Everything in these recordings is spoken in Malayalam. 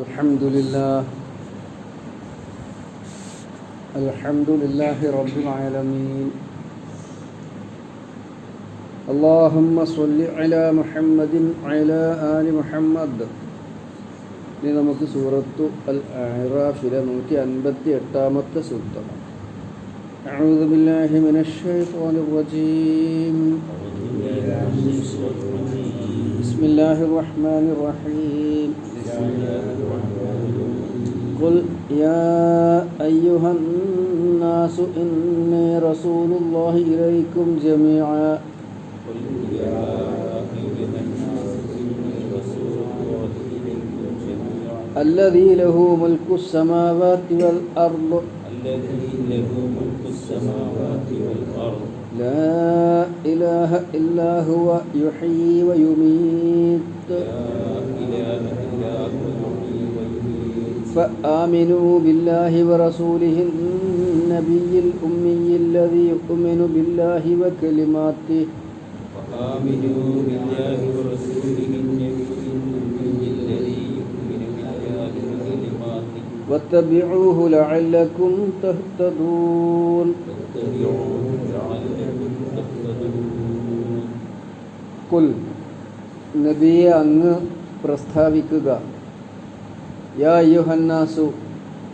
الحمد لله الحمد لله رب العالمين اللهم صل على محمد وعلى آل محمد ഇനി നമുക്ക് സൂറത്തു അൽ അറാഫിലെ നൂറ്റി അൻപത്തി എട്ടാമത്തെ സൂക്തമാണ് أعوذ بالله من الشيطان الرجيم بسم الله الرحمن الرحيم قل يا أيها الناس إني رسول الله إليكم جميعا الذي له ملك السماوات والأرض الذي له ملك السماوات والأرض لا إله إلا هو يحيي ويميت لا فآمنوا بالله ورسوله النبي الأمي الذي يؤمن بالله وكلماته وآمنوا بالله ورسوله النبي الأمي الذي يؤمن بالله وكلماته واتبعوه لعلكم تهتدون واتبعوه لعلكم تهتدون കുൽ നബിയെ അങ്ങ് പ്രസ്താവിക്കുക യുഹന്നാസു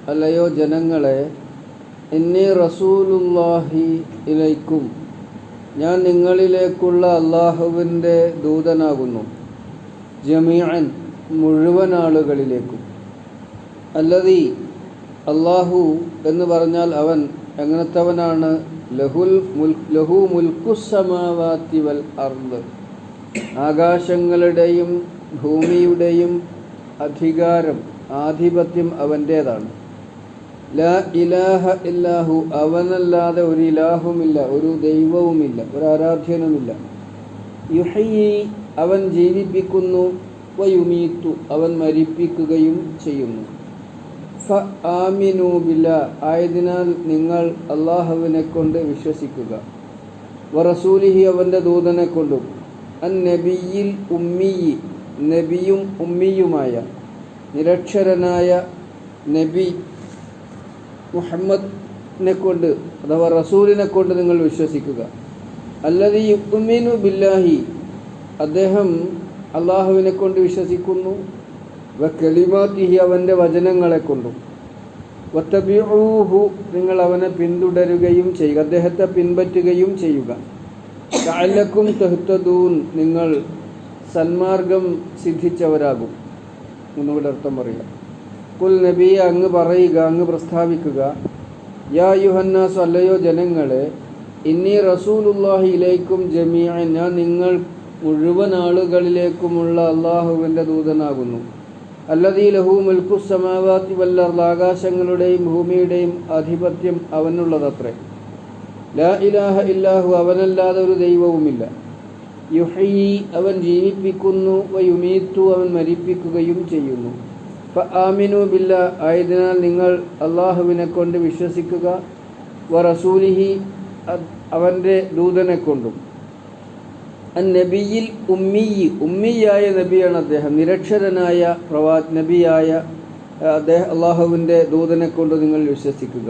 അല്ലയോ ജനങ്ങളെ എന്നെ റസൂലുല്ലാഹി ഇലൈക്കും ഞാൻ നിങ്ങളിലേക്കുള്ള അള്ളാഹുവിന്റെ ദൂതനാകുന്നു ജമീഅൻ മുഴുവൻ ആളുകളിലേക്കും. അല്ലതി അള്ളാഹു എന്ന് പറഞ്ഞാൽ അവൻ എങ്ങനത്തവനാണ്? ലഹുൽ ലഹു മുൽക്കുസമാവാത്തി വൽ അർദ്. ആകാശങ്ങളുടെയും ഭൂമിയുടെയും അധികാരം ആധിപത്യം അവന്റേതാണ് ലാ ഇലാഹ ഇല്ലാഹു അവനല്ലാതെ ഒരു ഇലാഹുമില്ല ഒരു ദൈവവുമില്ല ഒരു ആരാധ്യനുമില്ല. യുഹയി അവൻ ജീവിപ്പിക്കുന്നു വയുമീത്തു അവൻ മരിപ്പിക്കുകയും ചെയ്യുന്നു. ഫ ആമിനു ബില്ല ആയതിനാൽ നിങ്ങൾ അള്ളാഹുവിനെ കൊണ്ട് വിശ്വസിക്കുക. വറസൂലിഹി അവന്റെ ദൂതനെ കൊണ്ടും അൻ നബിയിൽ ഉമ്മിയി നബിയും ഉമ്മിയുമായ നിരക്ഷരനായ നബി മുഹമ്മദിനെ കൊണ്ട് അഥവാ റസൂലിനെ കൊണ്ട് നിങ്ങൾ വിശ്വസിക്കുക. അല്ലതി യുക്മിനു ബില്ലാഹി അദ്ദേഹം അള്ളാഹുവിനെ കൊണ്ട് വിശ്വസിക്കുന്നു. വ അവന്റെ വചനങ്ങളെ കൊണ്ടും. വത്തബിഊഹു നിങ്ങൾ അവനെ പിന്തുടരുകയും ചെയ്യുക. അദ്ദേഹത്തെ പിൻപറ്റുകയും ചെയ്യുക. കാലക്കും തെഹ്തദൂൻ നിങ്ങൾ സന്മാർഗം സിദ്ധിച്ചവരാകും. ഒന്നുകൂടെ അർത്ഥം പറയുക. കുൽ നബിയെ അങ്ങ് പറയുക അങ്ങ് പ്രസ്താവിക്കുക. യാ യുഹന്നാസ് അല്ലയോ ജനങ്ങളെ ഇന്നി റസൂലുല്ലാഹി ഇലൈക്കും ജമീഅ ഞാൻ നിങ്ങൾ മുഴുവൻ ആളുകളിലേക്കുമുള്ള അള്ളാഹുവിന്റെ ദൂതനാകുന്നു. അല്ലതീ ലഹു മുൽക്കു സമാവാത്തി വല്ലർദ് ആകാശങ്ങളുടെയും ഭൂമിയുടെയും ആധിപത്യം അവനുള്ളതത്രേ. ലാ ഇലാഹ ഇല്ലാഹു അവനല്ലാതെ ഒരു ദൈവവുമില്ല. യുഹയി അവൻ ജീവിപ്പിക്കുന്നു വയുമീത്തു അവൻ മരിപ്പിക്കുകയും ചെയ്യുന്നു. ഫ ആമിനു ബില്ല ആയതിനാൽ നിങ്ങൾ അള്ളാഹുവിനെ കൊണ്ട് വിശ്വസിക്കുക വ റസൂലിഹി അവന്റെ ദൂതനെ കൊണ്ടും. നബിയിൽ ഉമ്മിയി ഉമ്മിയായ നബിയാണ് അദ്ദേഹം നിരക്ഷരനായ പ്രവാ നബിയായ അദ്ദേഹം അള്ളാഹുവിന്റെ ദൂതനെ കൊണ്ട് നിങ്ങൾ വിശ്വസിക്കുക.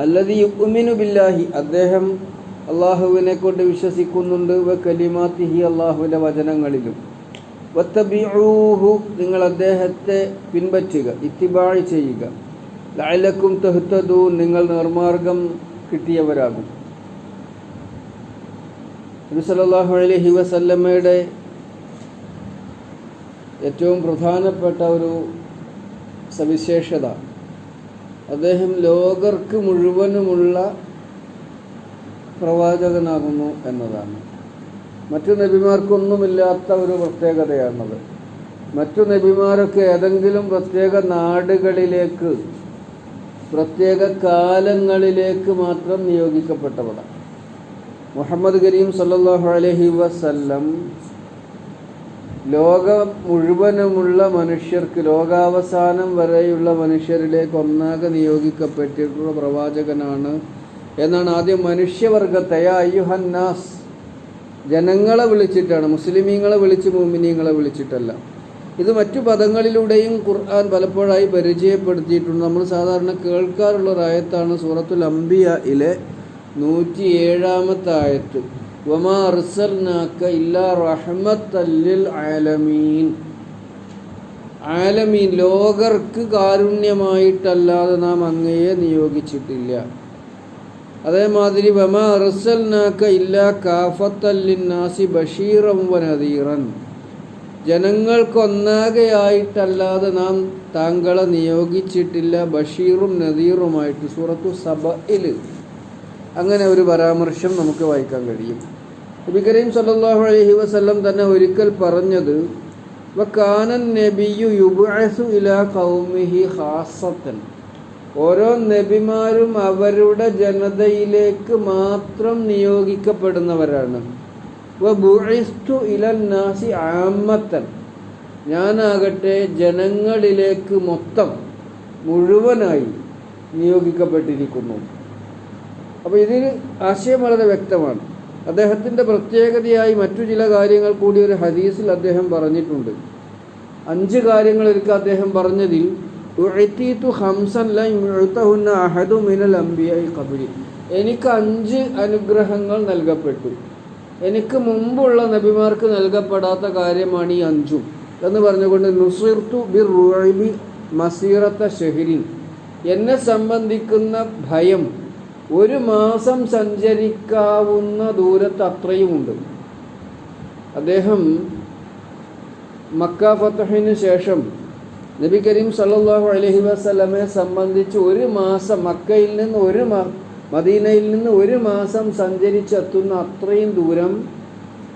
അല്ലതി ഉമ്മിനു ബില്ലാഹി അദ്ദേഹം അള്ളാഹുവിനെ കൊണ്ട് വിശ്വസിക്കുന്നുണ്ട്. വ കലിമാത്തിഹി അള്ളാഹുവിന്റെ വചനങ്ങളിലും. വത്തബിഊഹു നിങ്ങൾ അദ്ദേഹത്തെ പിൻപറ്റുക ഇത്തിബാഴ് ചെയ്യുക. ലഅലക്കും തെഹ്തദൂൻ നിങ്ങൾ നിർമാർഗം കിട്ടിയവരാകും. നബി അലൈഹി വസല്ലമ്മയുടെ ഏറ്റവും പ്രധാനപ്പെട്ട ഒരു സവിശേഷത അദ്ദേഹം ലോകർക്ക് മുഴുവനുമുള്ള പ്രവാചകനാകുന്നു എന്നതാണ്. മറ്റു നബിമാർക്കൊന്നുമില്ലാത്ത ഒരു പ്രത്യേകതയാണത്. മറ്റു നബിമാരൊക്കെ ഏതെങ്കിലും പ്രത്യേക നാടുകളിലേക്ക് പ്രത്യേക കാലങ്ങളിലേക്ക് മാത്രം നിയോഗിക്കപ്പെട്ടവരാണ്. മുഹമ്മദ് കരീം സല്ലാഹു അലഹി വസല്ലം ലോകം മുഴുവനുമുള്ള മനുഷ്യർക്ക് ലോകാവസാനം വരെയുള്ള മനുഷ്യരിലേക്ക് ഒന്നാകെ നിയോഗിക്കപ്പെട്ടിട്ടുള്ള പ്രവാചകനാണ് എന്നാണ് ആദ്യം മനുഷ്യവർഗത്തെ അയ്യുഹന്നാസ്. ജനങ്ങളെ വിളിച്ചിട്ടാണ് മുസ്ലിമീങ്ങളെ വിളിച്ച് മോമിനീങ്ങളെ വിളിച്ചിട്ടല്ല. ഇത് മറ്റു പദങ്ങളിലൂടെയും ഖുർആൻ പലപ്പോഴായി പരിചയപ്പെടുത്തിയിട്ടുണ്ട്. നമ്മൾ സാധാരണ കേൾക്കാറുള്ള ഒരായത്താണ് സൂറത്തുൽ അംബിയയിലെ നൂറ്റി ഏഴാമത്തെ ആയത്ത് വമാ അർസൽനാക്ക ഇല്ലാ റഹ്മത്തല്ലിൽ ആലമീൻ. ആലമീൻ ലോകർക്ക് കാരുണ്യമായിട്ടല്ലാതെ നാം അങ്ങയെ നിയോഗിച്ചിട്ടില്ല. അതേമാതിരി വമ കാഫത്തല്ലിന്നാസി ബഷീറം വനദീറൻ. ജനങ്ങൾക്കൊന്നാകെയായിട്ടല്ലാതെ നാം താങ്കളെ നിയോഗിച്ചിട്ടില്ല ബഷീറും നദീറുമായിട്ട്. സൂറത്തു സബയിൽ അങ്ങനെ ഒരു പരാമർശം നമുക്ക് വായിക്കാൻ കഴിയും. നബി കരീം സല്ലാഹു അലൈഹി വസല്ലം തന്നെ ഒരിക്കൽ പറഞ്ഞത് കാനൻ നബിയു യുബ്അസു ഇലാ കൗമിഹി ഖാസത്തൻ. ഓരോ നബിമാരും അവരുടെ ജനതയിലേക്ക് മാത്രം നിയോഗിക്കപ്പെടുന്നവരാണ്. വബുഇസ്തു ഇലൻ നാസി ആമ്മത്തൻ. ഞാനാകട്ടെ ജനങ്ങളിലേക്ക് മൊത്തം മുഴുവനായി നിയോഗിക്കപ്പെട്ടിരിക്കുന്നു. അപ്പോൾ ഇതിൽ ആശയം വളരെ വ്യക്തമാണ്. അദ്ദേഹത്തിന്റെ പ്രത്യേകതയായി മറ്റു ചില കാര്യങ്ങൾ കൂടി ഒരു ഹദീസിൽ അദ്ദേഹം പറഞ്ഞിട്ടുണ്ട്. അഞ്ച് കാര്യങ്ങൾ ഒരിക്കൽ അദ്ദേഹം പറഞ്ഞതിൽ ഉഴത്തീത്തു ഹംസൻ ലൈത്തഹുന്ന അഹദു മിനൽ എനിക്ക് അഞ്ച് അനുഗ്രഹങ്ങൾ നൽകപ്പെട്ടു. എനിക്ക് മുമ്പുള്ള നബിമാർക്ക് നൽകപ്പെടാത്ത കാര്യമാണ് ഈ അഞ്ചും. എന്ന് പറഞ്ഞുകൊണ്ട് നുസിർത്തു ബിർ റുഅബി മസീറത്ത ഷെഹരിൻ. എന്നെ സംബന്ധിക്കുന്ന ഭയം ഒരു മാസം സഞ്ചരിക്കാവുന്ന ദൂരത്ത് അത്രയുമുണ്ട്. അദ്ദേഹം മക്ക ഫത്തഹിന് ശേഷം നബി കരീം സല്ലാഹു അലഹി വസ്ലമെ സംബന്ധിച്ച് ഒരു മാസം മക്കയിൽ നിന്ന് ഒരു മദീനയിൽ നിന്ന് ഒരു മാസം സഞ്ചരിച്ചെത്തുന്ന അത്രയും ദൂരം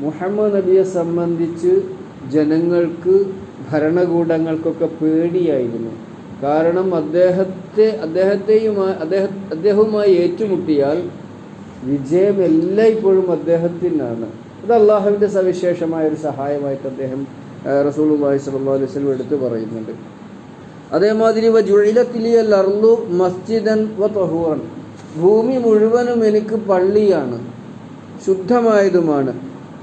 മുഹമ്മദ് നബിയെ സംബന്ധിച്ച് ജനങ്ങൾക്ക് ഭരണകൂടങ്ങൾക്കൊക്കെ പേടിയായിരുന്നു. കാരണം അദ്ദേഹത്തെ അദ്ദേഹത്തെയുമായി അദ്ദേഹം അദ്ദേഹവുമായി ഏറ്റുമുട്ടിയാൽ വിജയം എല്ലായ്പ്പോഴും അദ്ദേഹത്തിനാണ്. അത് അള്ളാഹുവിന്റെ സവിശേഷമായ ഒരു സഹായമായിട്ട് അദ്ദേഹം റസൂൽ അള്ളാഹി സ്വല്ലാ അലൈഹി വസല്ലം എടുത്തു പറയുന്നുണ്ട്. അതേമാതിരി ജുഴിലത്തിലിയൽ അർലു മസ്ജിദൻ വ ഭൂമി മുഴുവനും എനിക്ക് പള്ളിയാണ് ശുദ്ധമായതുമാണ്.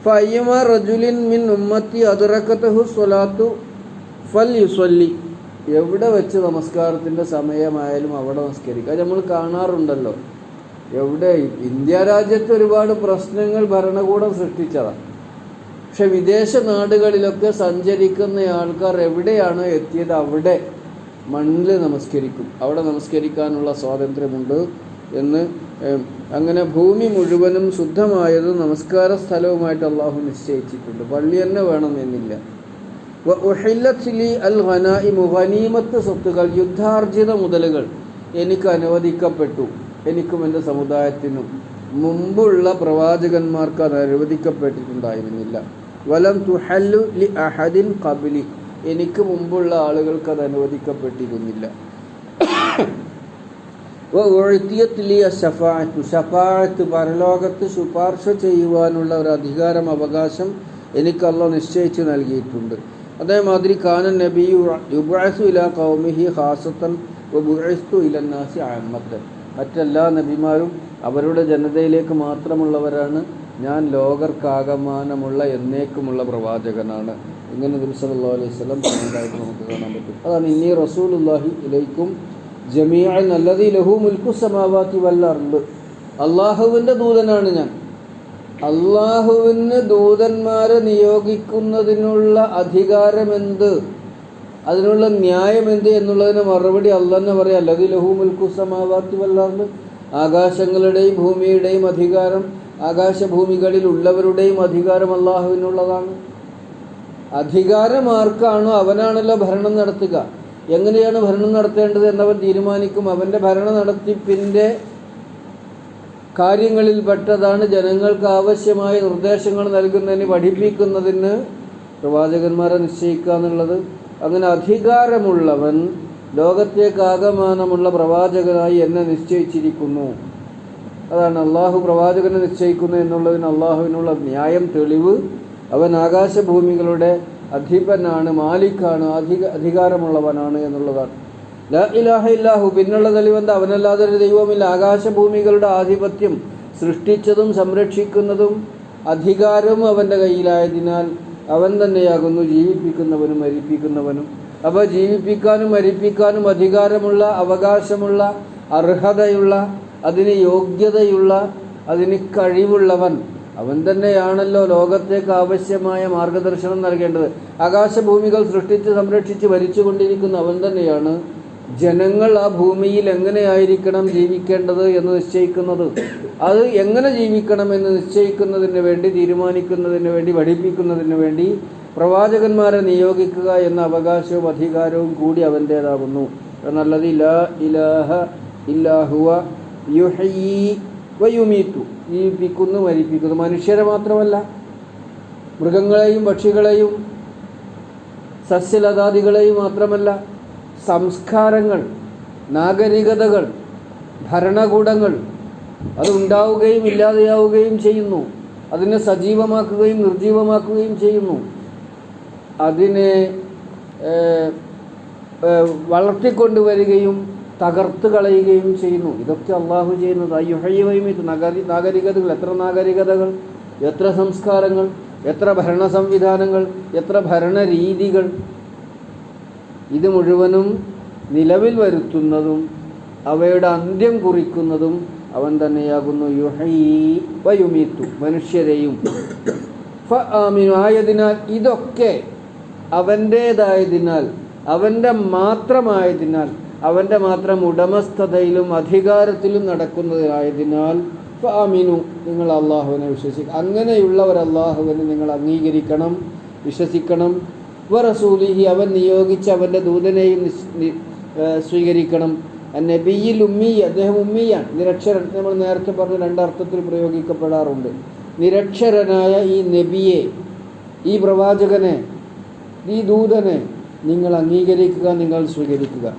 ഫയ്യമ റജുലിൻ മിൻ ഉമ്മത്തി അതുറക്കത്തഹു സ്വലാത്തു ഫൽ യുസ്വല്ലി എവിടെ വെച്ച് നമസ്കാരത്തിന്റെ സമയമായാലും അവിടെ നമസ്കരിക്കുക. അത് നമ്മൾ കാണാറുണ്ടല്ലോ. എവിടെ? ഇന്ത്യ രാജ്യത്ത് ഒരുപാട് പ്രശ്നങ്ങൾ ഭരണകൂടം സൃഷ്ടിച്ചതാണ് പക്ഷെ വിദേശ നാടുകളിലൊക്കെ സഞ്ചരിക്കുന്ന ആൾക്കാർ എവിടെയാണോ എത്തിയത് അവിടെ മണ്ണിൽ നമസ്കരിക്കും. അവിടെ നമസ്കരിക്കാനുള്ള സ്വാതന്ത്ര്യമുണ്ട് എന്ന് അങ്ങനെ ഭൂമി മുഴുവനും ശുദ്ധമായത് നമസ്കാര സ്ഥലവുമായിട്ട് അള്ളാഹു നിശ്ചയിച്ചിട്ടുണ്ട്. പള്ളി തന്നെ വേണമെന്നില്ല. വ ഉഹില്ലത്ത് ലി അൽ സ്വത്തുകൾ യുദ്ധാർജിത മുതലുകൾ എനിക്ക് അനുവദിക്കപ്പെട്ടു. എനിക്കും എന്റെ സമുദായത്തിനും മുമ്പുള്ള പ്രവാചകന്മാർക്ക് അത് അനുവദിക്കപ്പെട്ടിട്ടുണ്ടായിരുന്നില്ല. വലം തുഹല്ലു ലി അഹദിൻ കബിലി എനിക്ക് മുമ്പുള്ള ആളുകൾക്ക് അത് അനുവദിക്കപ്പെട്ടിരുന്നില്ല. ഷഫാത്ത് പരലോകത്ത് ശുപാർശ ചെയ്യുവാനുള്ള ഒരു അധികാരം അവകാശം എനിക്ക് അള്ളാഹ് നിശ്ചയിച്ച് നൽകിയിട്ടുണ്ട്. അതേമാതിരി കാനൻ നബി യുബാസു ഇല കൗമിഹി ഹാസത്തൻ ബുഅസ്തു ഇലന്നാസി അഹമ്മത്തൻ മറ്റെല്ലാ നബിമാരും അവരുടെ ജനതയിലേക്ക് മാത്രമുള്ളവരാണ്. ഞാൻ ലോകർക്കാകമാനമുള്ള എന്നേക്കുമുള്ള പ്രവാചകനാണ്. ഇങ്ങനെ നബി അലൈഹി സ്വലം പറഞ്ഞതായിട്ട് നമുക്ക് കാണാൻ പറ്റും. അതാണ് ഇനി റസൂലുള്ളാഹി ഇലൈക്കും ജമിയായി നല്ലത് ലഹു മുൽക്കു സമാവാക്കി വൽ അറിവ് അള്ളാഹുവിന്റെ ദൂതനാണ് ഞാൻ. അള്ളാഹുവിന് ദൂതന്മാരെ നിയോഗിക്കുന്നതിനുള്ള അധികാരമെന്ത്? അതിനുള്ള ന്യായം എന്ത് എന്നുള്ളതിന് മറുപടി അള്ളന്നെ പറയാം അല്ലതി ലഹു മുൽക്കു സമാവാത്തി വല്ലാർന്ന് ആകാശങ്ങളുടെയും ഭൂമിയുടെയും അധികാരം ആകാശഭൂമികളിൽ ഉള്ളവരുടെയും അധികാരം അള്ളാഹുവിനുള്ളതാണ്. അധികാരം ആർക്കാണോ അവനാണല്ലോ ഭരണം നടത്തുക. എങ്ങനെയാണ് ഭരണം നടത്തേണ്ടത് എന്നവൻ തീരുമാനിക്കും. അവന്റെ ഭരണ നടത്തിപ്പിന്റെ കാര്യങ്ങളിൽ പെട്ടതാണ് ജനങ്ങൾക്ക് ആവശ്യമായ നിർദ്ദേശങ്ങൾ നൽകുന്നതിന് പഠിപ്പിക്കുന്നതിന് പ്രവാചകന്മാരെ നിശ്ചയിക്കുക എന്നുള്ളത്. അങ്ങനെ അധികാരമുള്ളവൻ ലോകത്തേക്കാകമാനമുള്ള പ്രവാചകനായി എന്നെ നിശ്ചയിച്ചിരിക്കുന്നു. അതാണ് അള്ളാഹു പ്രവാചകനെ നിശ്ചയിക്കുന്നു എന്നുള്ളതിന് അള്ളാഹുവിനുള്ള ന്യായം തെളിവ്. അവൻ ആകാശഭൂമികളുടെ അധിപനാണ് മാലിക്കാണ് അധിക അധികാരമുള്ളവനാണ് എന്നുള്ളതാണ്. ലാ ഇലാഹ ഇല്ലാഹു പിന്നുള്ള തെളിവെന്താ? അവനല്ലാതെ ഒരു ദൈവമില്ല ആകാശഭൂമികളുടെ ആധിപത്യം സൃഷ്ടിച്ചതും സംരക്ഷിക്കുന്നതും അധികാരവും അവന്റെ കയ്യിലായതിനാൽ അവൻ തന്നെയാകുന്നു ജീവിപ്പിക്കുന്നവനും മരിപ്പിക്കുന്നവനും. അപ്പോൾ ജീവിപ്പിക്കാനും മരിപ്പിക്കാനും അധികാരമുള്ള അവകാശമുള്ള അർഹതയുള്ള അതിന് യോഗ്യതയുള്ള അതിന് കഴിവുള്ളവൻ. അവൻ തന്നെയാണല്ലോ ലോകത്തേക്ക് ആവശ്യമായ മാർഗദർശനം നൽകേണ്ടത്. ആകാശഭൂമികൾ സൃഷ്ടിച്ച് സംരക്ഷിച്ച് ഭരിച്ചുകൊണ്ടിരിക്കുന്ന അവൻ തന്നെയാണ് ജനങ്ങൾ ആ ഭൂമിയിൽ എങ്ങനെയായിരിക്കണം ജീവിക്കേണ്ടത് എന്ന് നിശ്ചയിക്കുന്നത്. അത് എങ്ങനെ ജീവിക്കണം എന്ന് നിശ്ചയിക്കുന്നതിന് വേണ്ടി തീരുമാനിക്കുന്നതിന് വേണ്ടി പഠിപ്പിക്കുന്നതിന് വേണ്ടി പ്രവാചകന്മാരെ നിയോഗിക്കുക എന്ന അവകാശവും അധികാരവും കൂടി അവന്റേതാകുന്നു എന്നല്ലത് ഇലാ ഇലാഹ ഇല്ലാഹുവ യുഹയി വയുമീറ്റു ജീവിപ്പിക്കുന്നു മരിപ്പിക്കുന്നു. മനുഷ്യരെ മാത്രമല്ല മൃഗങ്ങളെയും പക്ഷികളെയും സസ്യലതാദികളെയും മാത്രമല്ല സംസ്കാരങ്ങൾ നാഗരികതകൾ ഭരണകൂടങ്ങൾ അത് ഉണ്ടാവുകയും ഇല്ലാതെയാവുകയും ചെയ്യുന്നു. അതിനെ സജീവമാക്കുകയും നിർജീവമാക്കുകയും ചെയ്യുന്നു. അതിനെ വളർത്തിക്കൊണ്ടുവരികയും തകർത്ത് കളയുകയും ചെയ്യുന്നു. ഇതൊക്കെ അള്ളാഹു ചെയ്യുന്നത്. അയ്യുഹയ്യവൈമിത്ത് നഗരി നാഗരികതകൾ. എത്ര നാഗരികതകൾ? എത്ര സംസ്കാരങ്ങൾ? എത്ര ഭരണ സംവിധാനങ്ങൾ? എത്ര ഭരണരീതികൾ ഇത് മുഴുവനും നിലവിൽ വരുത്തുന്നതും അവയുടെ അന്ത്യം കുറിക്കുന്നതും അവൻ തന്നെയാകുന്നു. യുഹീ വയുമീത്തു മനുഷ്യരെയും. ആയതിനാൽ ഇതൊക്കെ അവന്റേതായതിനാൽ അവന്റെ മാത്രമായതിനാൽ അവന്റെ മാത്രം ഉടമസ്ഥതയിലും അധികാരത്തിലും നടക്കുന്നതായതിനാൽ ഫാമിനു നിങ്ങൾ അള്ളാഹുവിനെ വിശ്വസിക്കും അങ്ങനെയുള്ളവർ അള്ളാഹുവിനെ നിങ്ങൾ അംഗീകരിക്കണം വിശ്വസിക്കണം. വറസൂലിഹി റസൂലിഹി അവൻ നിയോഗിച്ച് അവന്റെ ദൂതനെയും സ്വീകരിക്കണം. നബിയിൽ ഉമ്മി അദ്ദേഹം ഉമ്മിയാണ്. നിരക്ഷരൻ നമ്മൾ നേരത്തെ പറഞ്ഞ രണ്ടർത്ഥത്തിൽ പ്രയോഗിക്കപ്പെടാറുണ്ട്. നിരക്ഷരനായ ഈ നബിയെ ഈ പ്രവാചകനെ ഈ ദൂതനെ നിങ്ങൾ അംഗീകരിക്കുക നിങ്ങൾ സ്വീകരിക്കുക.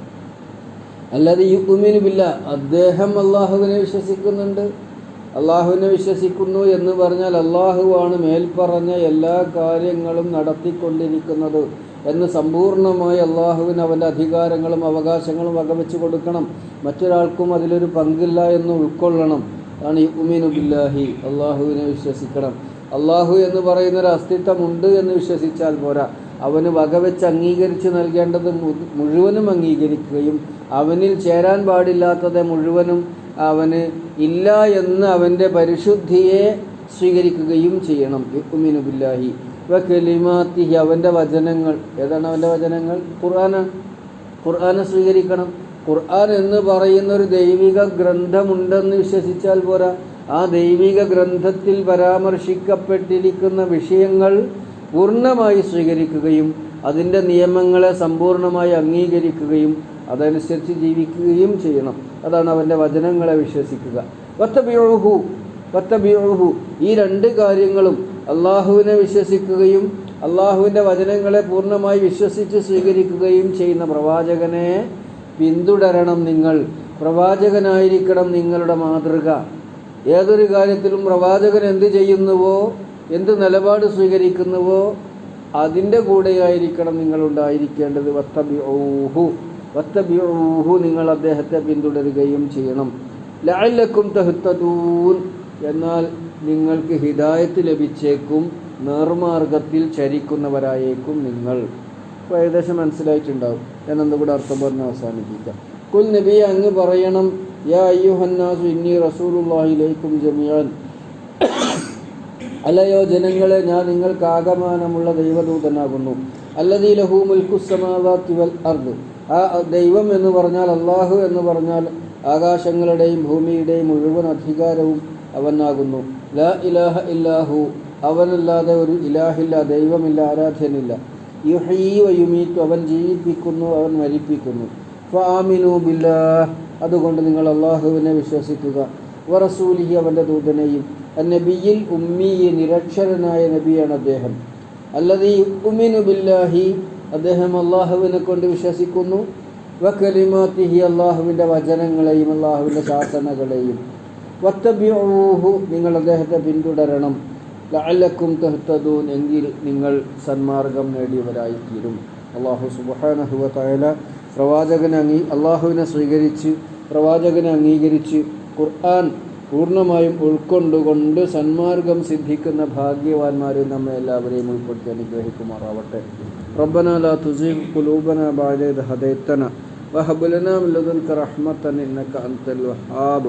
അല്ലാതെ ഈ ഉമ്മിനുമില്ല അദ്ദേഹം അള്ളാഹുവിനെ വിശ്വസിക്കുന്നുണ്ട്. അള്ളാഹുവിനെ വിശ്വസിക്കുന്നു എന്ന് പറഞ്ഞാൽ അള്ളാഹുവാണ് മേൽപ്പറഞ്ഞ എല്ലാ കാര്യങ്ങളും നടത്തിക്കൊണ്ടിരിക്കുന്നത് എന്ന് സമ്പൂർണമായി അള്ളാഹുവിന് അവന്റെ അധികാരങ്ങളും അവകാശങ്ങളും വകവെച്ച് കൊടുക്കണം. മറ്റൊരാൾക്കും അതിലൊരു പങ്കില്ല എന്ന് ഉൾക്കൊള്ളണം. അതാണ് ഈ ഉമീനു ബില്ലാഹി അള്ളാഹുവിനെ വിശ്വസിക്കണം. അള്ളാഹു എന്ന് പറയുന്നൊരു അസ്തിത്വമുണ്ട് എന്ന് വിശ്വസിച്ചാൽ പോരാ. അവന് വകവെച്ച് അംഗീകരിച്ച് നൽകേണ്ടത് മുഴുവനും അംഗീകരിക്കുകയും അവനിൽ ചേരാൻ പാടില്ലാത്തത് മുഴുവനും അവന് ഇല്ല എന്ന് അവന്റെ പരിശുദ്ധിയെ സ്വീകരിക്കുകയും ചെയ്യണം. ഉമിനുബില്ലാഹി ബില്ലാഹി. വ കലിമാത്തിഹി അവന്റെ വചനങ്ങൾ. ഏതാണ് അവന്റെ വചനങ്ങൾ? ഖുർആനാണ് ഖുർആാനെ സ്വീകരിക്കണം. ഖുർആൻ എന്ന് പറയുന്ന ഒരു ദൈവിക ഗ്രന്ഥമുണ്ടെന്ന് വിശ്വസിച്ചാൽ പോരാ. ആ ദൈവിക ഗ്രന്ഥത്തിൽ പരാമർശിക്കപ്പെട്ടിരിക്കുന്ന വിഷയങ്ങൾ പൂർണമായി സ്വീകരിക്കുകയും അതിന്റെ നിയമങ്ങളെ സമ്പൂർണമായി അംഗീകരിക്കുകയും അതനുസരിച്ച് ജീവിക്കുകയും ചെയ്യണം. അതാണ് അവന്റെ വചനങ്ങളെ വിശ്വസിക്കുക. വത്തബിഴുഹു വത്തബിഴുഹു ഈ രണ്ട് കാര്യങ്ങളും അള്ളാഹുവിനെ വിശ്വസിക്കുകയും അള്ളാഹുവിന്റെ വചനങ്ങളെ പൂർണമായി വിശ്വസിച്ച് സ്വീകരിക്കുകയും ചെയ്യുന്ന പ്രവാചകനെ പിന്തുടരണം നിങ്ങൾ. പ്രവാചകനായിരിക്കണം നിങ്ങളുടെ മാതൃക. ഏതൊരു കാര്യത്തിലും പ്രവാചകൻ എന്ത് ചെയ്യുന്നുവോ എന്ത് നിലപാട് സ്വീകരിക്കുന്നുവോ അതിന്റെ കൂടെയായിരിക്കണം നിങ്ങൾ ഉണ്ടായിരിക്കേണ്ടത്. വത്തബിഊഹു. വത്തബിഊഹു നിങ്ങൾ അദ്ദേഹത്തെ പിന്തുടരുകയും ചെയ്യണം. ലഅല്ലക്കും തഹ്തദൂൻ. എന്നാൽ നിങ്ങൾക്ക് ഹിദായത്ത് ലഭിച്ചേക്കും നേർമാർഗത്തിൽ ചരിക്കുന്നവരായേക്കും നിങ്ങൾ. അപ്പോൾ ഏകദേശം മനസ്സിലായിട്ടുണ്ടാവും. ഞാൻ എന്തുകൂടെ അർത്ഥം പറഞ്ഞ് അവസാനിപ്പിക്കാം. കുൽ നബി അങ്ങ് പറയണം യാ അയ്യുഹന്നാസു ഇന്നി റസൂലുള്ളാഹിലേക്കും ജമിയാൻ അല്ലയോ ജനങ്ങളെ ഞാൻ നിങ്ങൾക്ക് ആകമാനമുള്ള ദൈവദൂതനാകുന്നു. അല്ലതീ ലഹു മുൽക്കുസമാവാത്തി വൽ അർദ്. ആ ദൈവം എന്ന് പറഞ്ഞാൽ അള്ളാഹു എന്ന് പറഞ്ഞാൽ ആകാശങ്ങളുടെയും ഭൂമിയുടെയും മുഴുവൻ അധികാരവും അവനാകുന്നു. ലാ ഇലാഹ ഇല്ലാഹു. അവനല്ലാതെ ഒരു ഇലാഹില്ല ദൈവമില്ല ആരാധ്യനില്ല. യുഹീ വയുമീത്തു അവൻ ജീവിപ്പിക്കുന്നു അവൻ മരിപ്പിക്കുന്നു. ഫാമിനു ബില്ലാഹ്. അതുകൊണ്ട് നിങ്ങൾ അള്ളാഹുവിനെ വിശ്വസിക്കുക. വറസൂലിഹി അവന്റെ ദൂതനെയും നബിയിൽ ഉമ്മി നിരക്ഷരനായ നബിയാണ് അദ്ദേഹം. അല്ലാതെ ഉമ്മിനു ബില്ലാഹി അദ്ദേഹം അള്ളാഹുവിനെ കൊണ്ട് വിശ്വസിക്കുന്നു. വക്കലിമാത്തിഹി അള്ളാഹുവിന്റെ വചനങ്ങളെയും അള്ളാഹുവിന്റെ ശാസനകളെയും. വത്തബ്യൂഹു നിങ്ങൾ അദ്ദേഹത്തെ പിന്തുടരണം. ലഅലക്കും തഹ്തദൂൻ എങ്കിൽ നിങ്ങൾ സന്മാർഗം നേടിയവരായിത്തീരും. അള്ളാഹു സുബ്ഹാനഹു വ തആല പ്രവാചകനെ അംഗീ അള്ളാഹുവിനെ സ്വീകരിച്ച് പ്രവാചകനെ അംഗീകരിച്ച് ഖുർആൻ പൂർണ്ണമായും ഉൾക്കൊണ്ടുകൊണ്ട് സന്മാർഗം സിദ്ധിക്കുന്ന ഭാഗ്യവാന്മാരിൽ നമ്മെ എല്ലാവരെയും ഉൾപ്പെടുത്തി അനുഗ്രഹിക്കുമാറാവട്ടെ ربنا لا تزغ قلوبنا بعد إذ هديتنا وهب لنا من لدنك رحمة إنك أنت الوهاب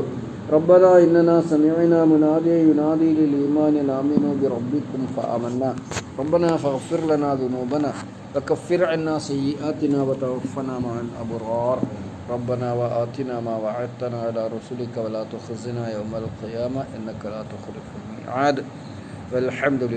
ربنا إننا سمعنا مناديا ينادي للإيمان أن آمنوا بربكم فآمنا ربنا فاغفر لنا ذنوبنا وكفر عنا سيئاتنا وتوفنا مع الأبرار ربنا وآتنا ما وعدتنا على رسلك ولا تخزنا يوم القيامة إنك لا تخلف الميعاد. والحمد لله